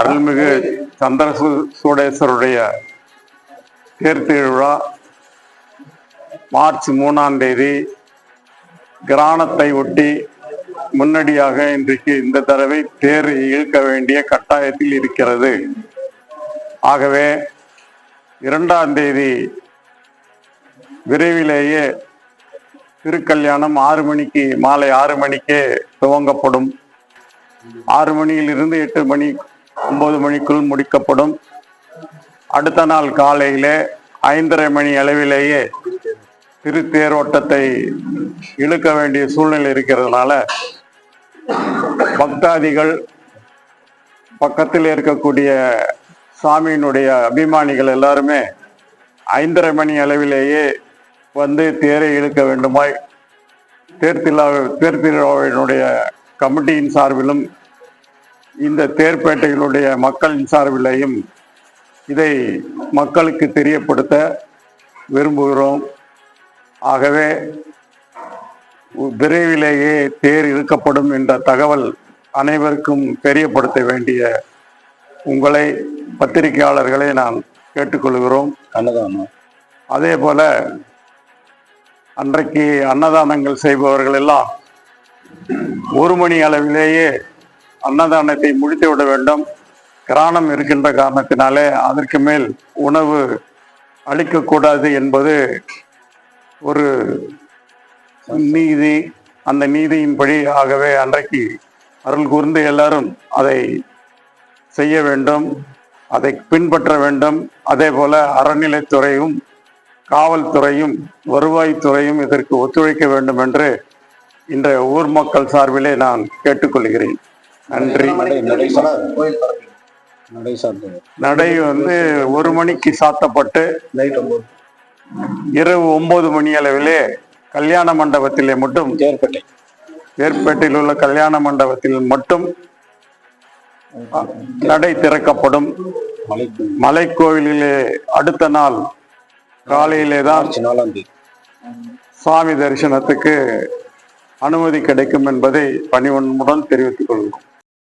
அருள்மிகு சந்திர சூடேஸ்வருடைய தேர் திருவிழா மார்ச் மூணாம் தேதி கிராணத்தை ஒட்டி முன்னடியாக இன்றைக்கு இந்த தடவை தேர் இழுக்க வேண்டிய கட்டாயத்தில் இருக்கிறது. ஆகவே இரண்டாம் தேதி விரைவிலேயே திருக்கல்யாணம் ஆறு மணிக்கு மாலை ஆறு மணிக்கே துவங்கப்படும். ஆறு மணியிலிருந்து எட்டு மணி ஒன்பது மணிக்குள் முடிக்கப்படும். அடுத்த நாள் காலையிலே ஐந்தரை மணி அளவிலேயே திருத்தேரோட்டத்தை இழுக்க வேண்டிய சூழ்நிலை இருக்கிறதுனால பக்தாதிகள் பக்கத்தில் இருக்கக்கூடிய சாமியினுடைய அபிமானிகள் எல்லாருமே ஐந்தரை மணி அளவிலேயே வந்து தேரை இழுக்க வேண்டுமாய். தேர்திழா தேர்திழாவினுடைய கமிட்டியின் சார்பிலும் இந்த தேர்ப்பேட்டைகளுடைய மக்களின் சார்பிலையும் இதை மக்களுக்கு தெரியப்படுத்த விரும்புகிறோம். ஆகவே விரைவிலேயே தேர் இழுக்கப்படும் என்ற தகவல் அனைவருக்கும் தெரியப்படுத்த வேண்டிய உங்களை பத்திரிகையாளர்களை நான் கேட்டுக்கொள்கிறோம். அன்னதானம். அதே போல அன்றைக்கு அன்னதானங்கள் செய்பவர்கள் எல்லாம் ஒரு மணி அளவிலேயே அன்னதானத்தை முடித்து விட வேண்டும். கிராணம் இருக்கின்ற காரணத்தினாலே அதற்கு மேல் உணவு அளிக்கக்கூடாது என்பது ஒரு நீதி. அந்த நீதியின்படி ஆகவே அன்றைக்கு அருள் கூர்ந்து எல்லாரும் அதை செய்ய வேண்டும். அதை பின்பற்ற வேண்டும். அதே போல அறநிலைத்துறையும் காவல்துறையும் வருவாய்த்துறையும் இதற்கு ஒத்துழைக்க வேண்டும் என்று இன்றைய ஊர் மக்கள் சார்பிலே நான் கேட்டுக்கொள்கிறேன். நன்றி. நடை வந்து ஒரு மணிக்கு சாத்தப்பட்டு இரவு ஒன்பது மணி அளவிலே கல்யாண மண்டபத்திலே மட்டும் ஏற்பேட்டையில் உள்ள கல்யாண மண்டபத்தில் மட்டும் நடை திறக்கப்படும். மலைக்கு மலைக்கோவிலிலே அடுத்த நாள் காலையிலே தான் சுவாமி தரிசனத்துக்கு அனுமதி கிடைக்கும் என்பதை பணிவன்புடன் தெரிவித்துக் கொள்கிறோம்.